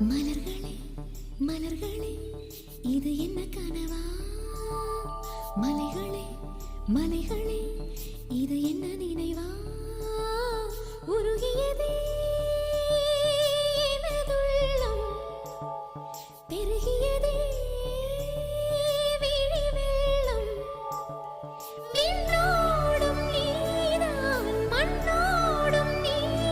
மலர்களே மலர்களே இது என்ன கனவா? மலைகளே மலைகளே இது என்ன நினைவா? உருகியதே பெருகிய